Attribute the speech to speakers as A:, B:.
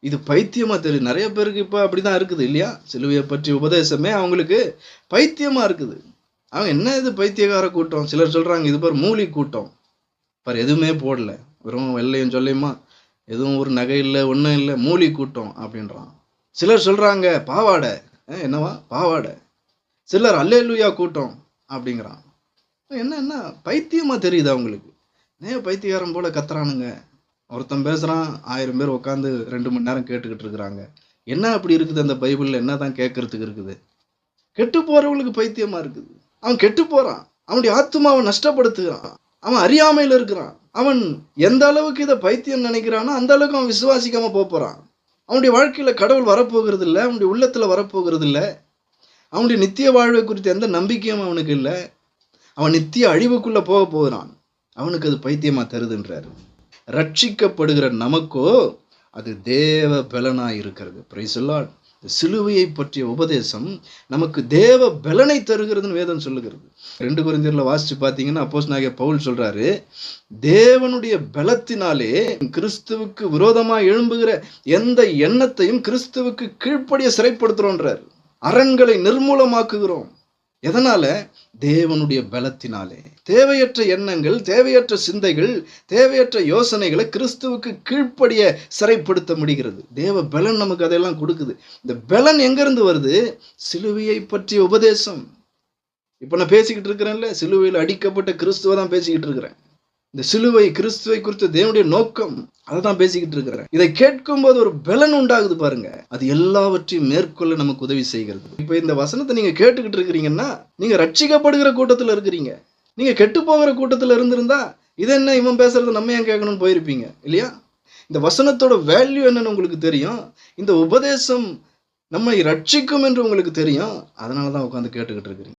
A: இது பைத்தியமாக தெரியுது நிறைய பேருக்கு இப்போ அப்படி தான் இருக்குது இல்லையா? சிலுவையை பற்றி உபதேசமே அவங்களுக்கு பைத்தியமாக இருக்குது. அவங்க என்ன இது பைத்தியக்கார கூட்டம்? சிலர் சொல்கிறாங்க இது பேர் மூலி கூட்டம். பார் எதுவுமே போடல. வெறும் வெள்ளையும் சொல்லியுமா? எதுவும் ஒரு நகை இல்லை ஒன்றும் இல்லை மூலி கூட்டம் அப்படின்றான். சிலர் சொல்கிறாங்க பாவாடை. என்னவா? பாவாடை. சிலர் அல்லேலுயா கூட்டம் அப்படிங்கிறான். என்ன என்ன? பைத்தியமாக தெரியுது அவங்களுக்கு ஏன் பைத்தியகாரம் போல கத்துறானுங்க? ஒருத்தன் பேசுகிறான் ஆயிரம் பேர் உட்காந்து ரெண்டு மணி நேரம் கேட்டுக்கிட்டு இருக்கிறாங்க. என்ன அப்படி இருக்குது அந்த பைபிளில்? என்ன தான் கேட்கறதுக்கு இருக்குது? கெட்டு போகிறவங்களுக்கு பைத்தியமாக இருக்குது. அவன் கெட்டு போகிறான் அவனுடைய ஆத்மாவை நஷ்டப்படுத்துகிறான். அவன் அறியாமையில் இருக்கிறான். அவன் எந்த அளவுக்கு இதை பைத்தியம் நினைக்கிறானோ அந்த அளவுக்கு அவன் விசுவாசிக்காமல் போகிறான் அவனுடைய வாழ்க்கையில் கடவுள் வரப்போகிறது இல்லை அவனுடைய உள்ளத்தில் வரப்போகிறது இல்லை அவனுடைய நித்திய வாழ்வை குறித்த எந்த நம்பிக்கையும் அவனுக்கு இல்லை. அவன் நித்திய அழிவுக்குள்ளே போக போகிறான். அவனுக்கு அது பைத்தியமாக தருதுன்றார். ரட்சிக்கப்படுகிற நமக்கோ அது தேவ பலனாக இருக்கிறது. பிரைசொல்லாட் சிலுவையை பற்றிய உபதேசம் நமக்கு தேவ பலனை தருகிறதுன்னு வேதம் சொல்லுகிறது. ரெண்டு குறைந்தரில் வாசித்து பார்த்தீங்கன்னா அப்போஸ் நாகிய பவுல் சொல்கிறாரு தேவனுடைய பலத்தினாலே கிறிஸ்துவுக்கு விரோதமாக எழும்புகிற எந்த எண்ணத்தையும் கிறிஸ்துவுக்கு கீழ்ப்படிய சிறைப்படுத்துகிறோன்றார் அரண்களை நிர்மூலமாக்குகிறோம். எதனால? தேவனுடைய பலத்தினாலே. தேவையற்ற எண்ணங்கள் தேவையற்ற சிந்தைகள் தேவையற்ற யோசனைகளை கிறிஸ்துவுக்கு கீழ்ப்படிய சிறைப்படுத்த முடிகிறது. தேவ பலன் நமக்கு அதையெல்லாம் கொடுக்குது. இந்த பலன் எங்கேருந்து வருது? சிலுவையை பற்றிய உபதேசம். இப்போ நான் பேசிக்கிட்டு இருக்கிறேன்ல சிலுவையில் அடிக்கப்பட்ட கிறிஸ்துவை தான் பேசிக்கிட்டு இருக்கிறேன். இந்த சிலுவை கிறிஸ்துவை குறித்த தேவனுடைய நோக்கம் அதை தான் பேசிக்கிட்டு இருக்கிறேன். இதை கேட்கும்போது ஒரு பலன் உண்டாகுது பாருங்க. அது எல்லாவற்றையும் மேற்கொள்ள நமக்கு உதவி செய்கிறது. இப்போ இந்த வசனத்தை நீங்க கேட்டுக்கிட்டு இருக்கிறீங்கன்னா நீங்க ரட்சிக்கப்படுகிற கூட்டத்தில் இருக்கிறீங்க. நீங்க கெட்டு போகிற கூட்டத்தில் இருந்திருந்தா இது என்ன இவன் பேசுறது நம்ம ஏன் கேட்கணும்னு போயிருப்பீங்க இல்லையா? இந்த வசனத்தோட வேல்யூ என்னன்னு உங்களுக்கு தெரியும். இந்த உபதேசம் நம்மை ரட்சிக்கும் என்று உங்களுக்கு தெரியும். அதனால தான் உட்காந்து கேட்டுக்கிட்டு இருக்கிறீங்க.